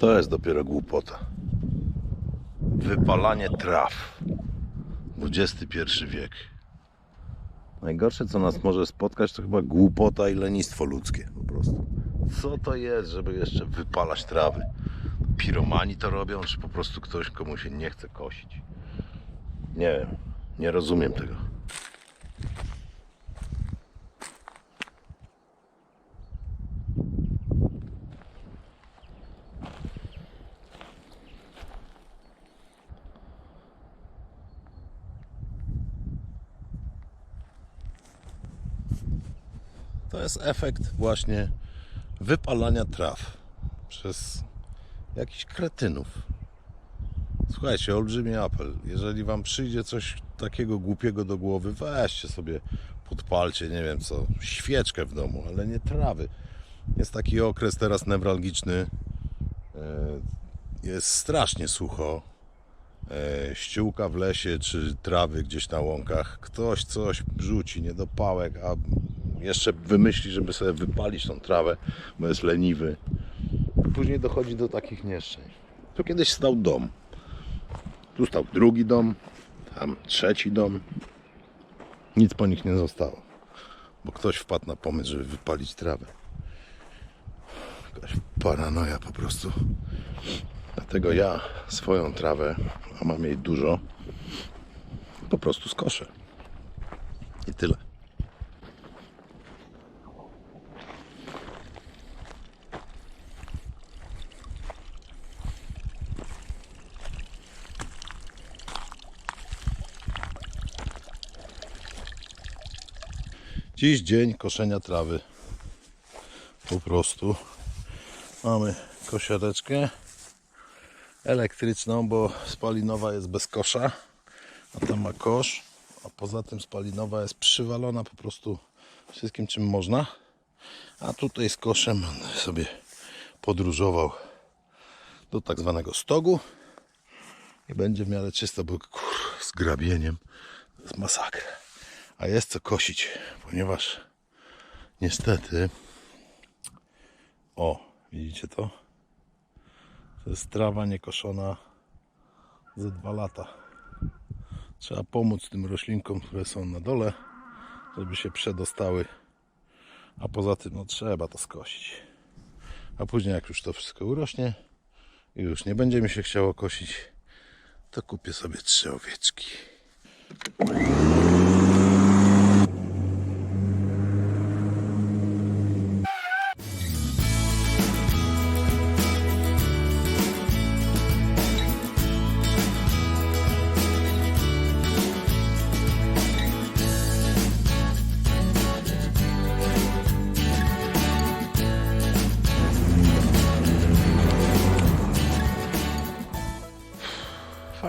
To jest dopiero głupota. Wypalanie traw. XXI wiek. Najgorsze, co nas może spotkać, to chyba głupota i lenistwo ludzkie po prostu. Co to jest, żeby jeszcze wypalać trawy? Piromani to robią, czy po prostu ktoś, komu się nie chce kosić? Nie wiem, nie rozumiem tego. To jest efekt właśnie wypalania traw przez jakichś kretynów. Słuchajcie, olbrzymi apel. Jeżeli wam przyjdzie coś takiego głupiego do głowy, weźcie sobie, podpalcie, nie wiem co, świeczkę w domu, ale nie trawy. Jest taki okres teraz newralgiczny. e, Jest strasznie sucho. E, Ściółka w lesie czy trawy gdzieś na łąkach. Ktoś coś rzuci, niedopałek, a jeszcze wymyśli, żeby sobie wypalić tą trawę, bo jest leniwy. Później dochodzi do takich nieszczęść. Tu kiedyś stał dom. Tu stał drugi dom, tam trzeci dom. Nic po nich nie zostało, bo ktoś wpadł na pomysł, żeby wypalić trawę. Jakaś paranoja po prostu. Dlatego ja swoją trawę, a mam jej dużo, po prostu skoszę. I tyle. Dziś dzień koszenia trawy. Po prostu mamy kosiareczkę elektryczną, bo spalinowa jest bez kosza, a ta ma kosz, a poza tym spalinowa jest przywalona po prostu wszystkim czym można. A tutaj z koszem sobie podróżował do tak zwanego stogu i będzie w miarę czysto, bo kur, z grabieniem to jest masakra. A jest co kosić, ponieważ niestety o, widzicie to? To jest trawa niekoszona ze dwa lata. Trzeba pomóc tym roślinkom, które są na dole, żeby się przedostały. A poza tym, no trzeba to skosić. A później, jak już to wszystko urośnie i już nie będzie mi się chciało kosić, to kupię sobie trzy owieczki.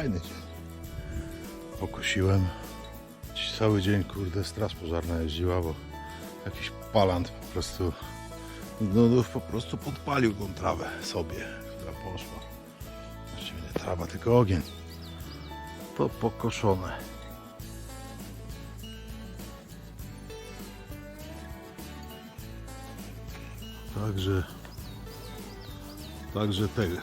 Fajny dzień. Pokosiłem. Dziś cały dzień, kurde, straż pożarna jeździła, bo jakiś palant po prostu, no, no po prostu podpalił tą trawę sobie, która poszła. Właściwie nie trawa, tylko ogień. To pokoszone. Także, także tego.